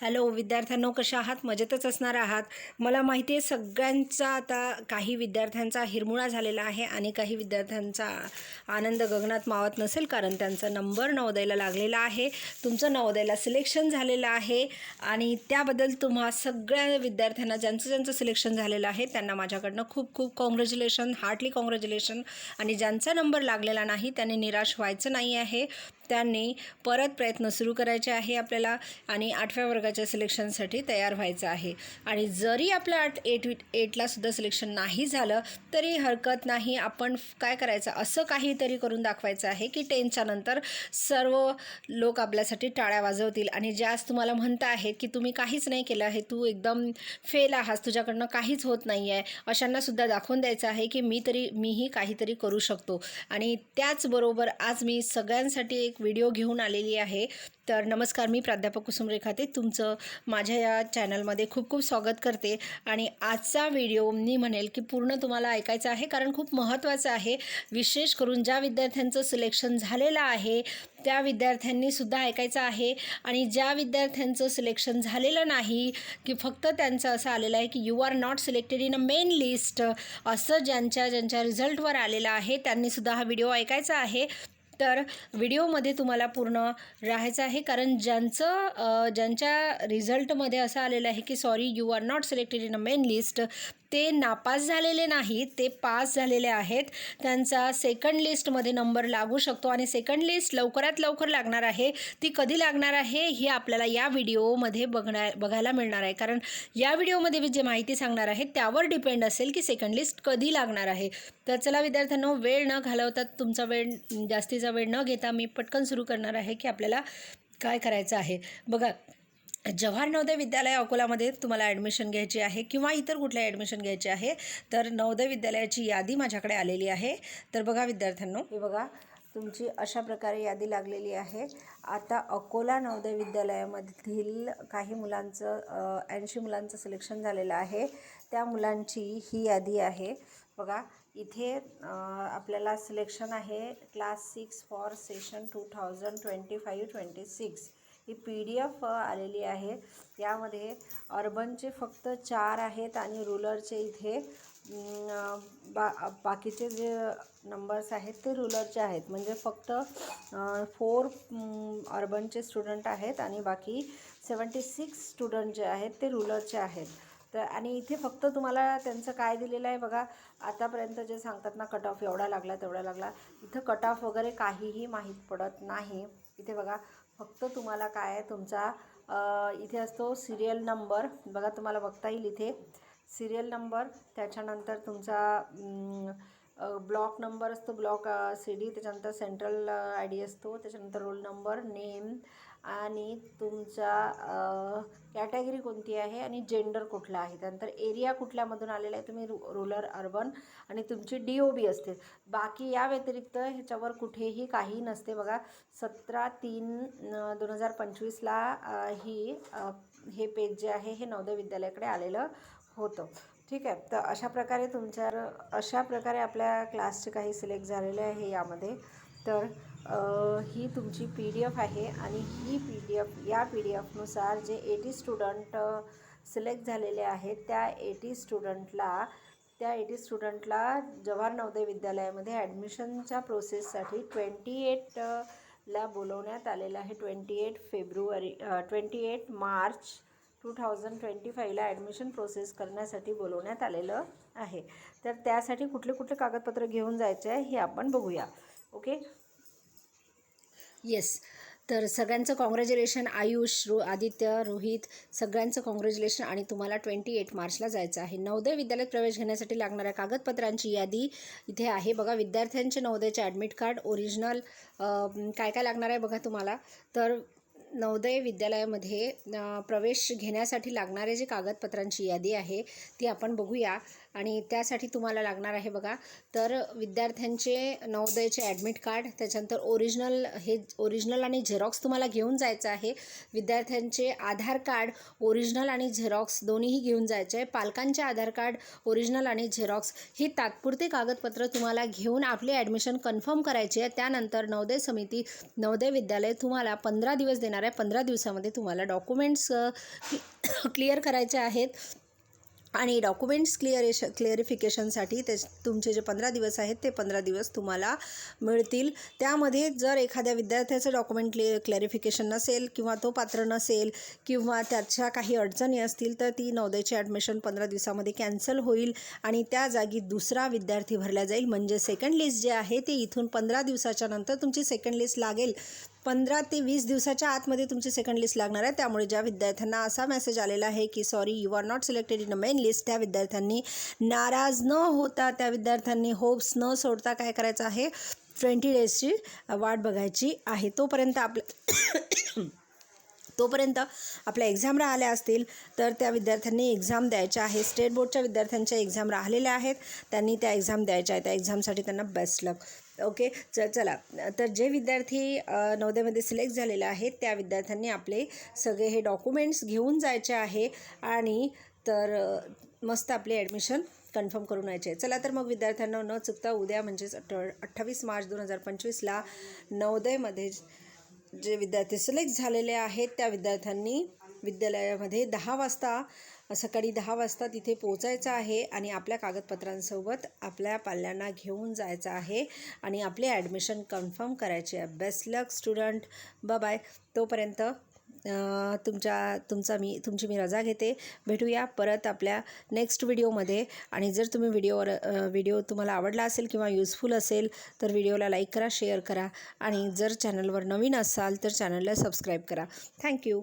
Hello विद्यार्थ्यांनो कशा आहात? मजेतच असणार आहात. मला माहिती आहे सगळ्यांचा आता काही विद्यार्थ्यांचा हिरमुळा झालेला आहे आणि काही विद्यार्थ्यांचा आनंद गगनात मावत नसेल कारण त्यांचा नंबर नवोदयला लागलेला आहे. तुमचं नवोदयला सिलेक्शन झालेलं आहे आणि त्याबद्दल तुम्हा सगळ्या विद्यार्थ्यांना ज्यांचं ज्यांचं सिलेक्शन झालेलं आहे त्यांना माझ्याकडनं खूप खूप कॉंग्रॅच्युलेशन हार्टली कॉंग्रॅच्युलेशन आणि ज्यांचा नंबर लागलेला नाही त्यांनी निराश व्हायचं नाही आहे. त्यांनी परत प्रयत्न सुरू करायचे आहे आपल्याला आणि आठव्या वर्गाच्या सिलेक्शनसाठी तयार व्हायचं आहे. आणि जरी आपलं आठ एट एटलासुद्धा सिलेक्शन नाही झालं तरी हरकत नाही. आपण काय करायचं? असं काहीतरी करून दाखवायचं आहे की टेनच्या नंतर सर्व लोक आपल्यासाठी टाळ्या वाजवतील. आणि जे आज तुम्हाला म्हणता आहेत की तुम्ही काहीच नाही केलं आहे तू एकदम फेल आहास तुझ्याकडनं काहीच होत नाही आहे अशांनासुद्धा दाखवून द्यायचं आहे की मी तरी मीही काहीतरी करू शकतो. आणि त्याचबरोबर आज मी सगळ्यांसाठी एक व्हिडिओ घेऊन आलेली आहे. तर नमस्कार मी प्राध्यापक कुसुम रेखाते. तुमचं माझ्या या चॅनलमध्ये खूप खूप स्वागत करते. आणि आजचा व्हिडिओ मी म्हणेल की पूर्ण तुम्हाला ऐकायचा आहे कारण खूप महत्त्वाचं आहे. विशेष करून ज्या विद्यार्थ्यांचं सिलेक्शन झालेलं आहे त्या विद्यार्थ्यांनी सुद्धा ऐकायचं आहे. आणि ज्या विद्यार्थ्यांचं सिलेक्शन झालेलं नाही की फक्त त्यांचं असं आलेलं आहे की you are not selected in a main list असं ज्यांच्या ज्यांच्या रिझल्टवर आलेलं आहे त्यांनीसुद्धा हा व्हिडिओ ऐकायचा आहे. तर व्हिडिओमध्ये तुम्हाला पूर्ण राहायचं आहे. कारण ज्यांचं ज्यांच्या रिझल्टमध्ये असं आलेलं आहे की sorry you are not selected in a main list ते नापास झालेले नाहीत ते पास झालेले आहेत. त्यांचा सेकंड लिस्टमध्ये नंबर लागू शकतो आणि सेकंड लिस्ट लवकरात लवकर लागणार आहे. ती कधी लागणार आहे हे आपल्याला या व्हिडिओमध्ये बघणार बघायला मिळणार आहे. कारण या व्हिडिओमध्ये मी जे माहिती सांगणार आहे त्यावर डिपेंड असेल की सेकंड लिस्ट कधी लागणार आहे. तर चला विद्यार्थ्यांनो वेळ न घालवता तुमचा वेळ जास्तीचा वेळ न घेता मी पटकन सुरू करणार आहे की आपल्याला काय करायचं आहे. बघा जवाहर नवोदय विद्यालय अकोलामध्ये तुम्हाला ॲडमिशन घ्यायची आहे किंवा इतर कुठल्या ॲडमिशन घ्यायची आहे तर नवोदय विद्यालयाची यादी माझ्याकडे आलेली आहे. तर बघा विद्यार्थ्यांनो हे बघा तुमची अशा प्रकारे यादी लागलेली आहे. आता अकोला नवोदय विद्यालयामधील काही मुलांचं ऐंशी मुलांचं सिलेक्शन झालेलं आहे. त्या मुलांची ही यादी आहे. बघा इथे आपल्याला सिलेक्शन आहे class six for session two thousand twenty five twenty six he P D F आलेली आहे. यामध्ये अर्बनचे फक्त चार आहेत आणि रुलरचे इथे बा बाकीचे जे नंबर्स आहेत ते रुलरचे आहेत. म्हणजे फक्त फोर अर्बनचे स्टुडंट आहेत आणि बाकी सेवन्टी सिक्स स्टुडंट जे आहेत ते रुलरचे आहेत. तर आणि इथे फक्त तुम्हाला त्यांचं काय दिलेलं आहे बघा. आतापर्यंत जे सांगतात ना कट ऑफ एवढा लागला तेवढा लागला. इथं कट ऑफ वगैरे काहीही माहीत पडत नाही. इथे बघा फक्त तुम्हाला काय आहे तुमचा इथे असतो सिरियल नंबर बघा तुम्हाला बघता येईल इथे. सिरियल नंबर त्याच्यानंतर तुमचा ब्लॉक नंबर असतो ब्लॉक सी डी त्याच्यानंतर सेंट्रल आय डी असतो त्याच्यानंतर रोल नंबर नेम आणि तुमचा कॅटेगरी कोणती आहे आणि जेंडर कुठला आहे. त्यानंतर एरिया कुठल्यामधून आलेला आहे तुम्ही रु रुरल अर्बन आणि तुमची डी ओ बी असते. बाकी या व्यतिरिक्त ह्याच्यावर कुठेही काही नसते बघा. सतरा तीन दोन हजार पंचवीसला ही हे पेज जे आहे हे नवोदय विद्यालयाकडे आलेलं होतं. ठीक आहे. तर अशा प्रकारे तुमच्या अशा प्रकारे आपल्या क्लासचे काही सिलेक्ट झालेले आहे यामध्ये. तर ही तुमची पी डी एफ आहे आणि ही पी डी एफ या पी डी एफनुसार जे एटी स्टुडंट सिलेक्ट झालेले आहेत त्या एटी स्टुडंटला त्या एटी स्टुडंटला जवाहर नवोदय विद्यालयामध्ये ॲडमिशनच्या प्रोसेससाठी ट्वेंटी एट ला बोलवण्यात आलेलं आहे. Twenty eight February twenty eight March two thousand twenty फाईव्हला admission process करण्यासाठी बोलवण्यात आलेलं आहे. तर त्यासाठी कुठले कुठले कागदपत्र घेऊन जायचे आहे हे आपण बघूया. ओके येस तर सगळ्यांचं कॉंग्रॅच्युलेशन आयुष रो आदित्य रोहित सगळ्यांचं कॉंग्रॅच्युलेशन आणि तुम्हाला ट्वेंटी एट मार्चला जायचं आहे. नवोदय विद्यालयात प्रवेश घेण्यासाठी लागणाऱ्या कागदपत्रांची यादी इथे आहे. बघा विद्यार्थ्यांचे नवोदयचे ॲडमिट कार्ड ओरिजिनल काय काय लागणार आहे बघा तुम्हाला. तर नवोदय विद्यालयामध्ये प्रवेश घेण्यासाठी लागणारे जे कागदपत्रांची यादी आहे ती आपण बघूया. आणि त्यासाठी तुम्हाला लागणार आहे बघा. तर विद्यार्थ्यांचे नवोदयचे ॲडमिट कार्ड त्याच्यानंतर ओरिजिनल हे ओरिजिनल आणि झेरॉक्स तुम्हाला घेऊन जायचं आहे. विद्यार्थ्यांचे आधार कार्ड ओरिजिनल आणि झेरॉक्स दोन्हीही घेऊन जायचे आहे. पालकांचे आधार कार्ड ओरिजिनल आणि झेरॉक्स ही तात्पुरते कागदपत्र तुम्हाला घेऊन आपली ॲडमिशन कन्फर्म करायची आहे. त्यानंतर नवोदय समिती नवोदय विद्यालय तुम्हाला पंधरा दिवस देणार येणाऱ्या पंधरा दिवसामध्ये तुम्हाला डॉक्युमेंट्स क्लिअर करायचे आहेत. आणि डॉक्युमेंट्स क्लिअरेश क्लिअरिफिकेशनसाठी ते तुमचे जे पंधरा दिवस आहेत ते पंधरा दिवस तुम्हाला मिळतील. त्यामध्ये जर एखाद्या विद्यार्थ्याचं डॉक्युमेंट क्लि क्लॅरिफिकेशन नसेल किंवा तो पात्र नसेल किंवा त्याच्या काही अडचणी असतील तर ती नवोदयची ॲडमिशन पंधरा दिवसामध्ये कॅन्सल होईल आणि त्या जागी दुसरा विद्यार्थी भरला जाईल. म्हणजे सेकंड लिस्ट जे आहे ते इथून पंधरा दिवसाच्या नंतर तुमची सेकंड लिस्ट लागेल. पंधरा ते वीस दिवसाच्या आतमध्ये तुमची सेकंड लिस्ट लागणार आहे. त्यामुळे ज्या विद्यार्थ्यांना असा मेसेज आलेला आहे की sorry you are not selected in a main list त्या विद्यार्थ्यांनी नाराज न होता त्या विद्यार्थ्यांनी होप्स न सोडता काय करायचं आहे? ट्वेंटी डेजची वाट बघायची आहे. तोपर्यंत आपल्या तोपर्यंत आपल्या एक्झाम राहिल्या असतील तर त्या विद्यार्थ्यांनी एक्झाम द्यायच्या आहे. स्टेट बोर्डच्या विद्यार्थ्यांच्या एक्झाम राहिलेल्या आहेत. त्यांनी त्या एक्झाम द्यायच्या आहेत. त्या एक्झामसाठी त्यांना बेस्ट लक ओके? च चला. तर जे विद्यार्थी नवद्यामध्ये सिलेक्ट झालेले आहेत त्या विद्यार्थ्यांनी आपले सगळे हे डॉक्युमेंट्स घेऊन जायचे आहे आणि तर मस्त आपले ॲडमिशन कन्फर्म करून यायचे. चला तर मग विद्यार्थ्यांना न चुकता उद्या म्हणजेच अठ अठ्ठावीस मार्च दोन हजार पंचवीसला नवोदयमध्ये जे विद्यार्थी सिलेक्ट झालेले आहेत त्या विद्यार्थ्यांनी विद्यालयामध्ये दहा वाजता सकाळी दहा वाजता तिथे पोचायचं आहे आणि आपल्या कागदपत्रांसोबत आपल्या पाल्यांना घेऊन जायचं आहे आणि आपले ॲडमिशन कन्फर्म करायचे आहे. बेस्ट लक स्टुडंट. बाय तोपर्यंत तुमच्या तुमचा मी तुमची मी रजा घेते. भेटूया परत आपल्या नेक्स्ट व्हिडिओमध्ये. आणि जर तुम्ही व्हिडिओवर व्हिडिओ तुम्हाला आवडला असेल किंवा युजफुल असेल तर व्हिडिओला लाईक करा शेअर करा. आणि जर चॅनलवर नवीन असाल तर चॅनलला सबस्क्राईब करा. थँक्यू.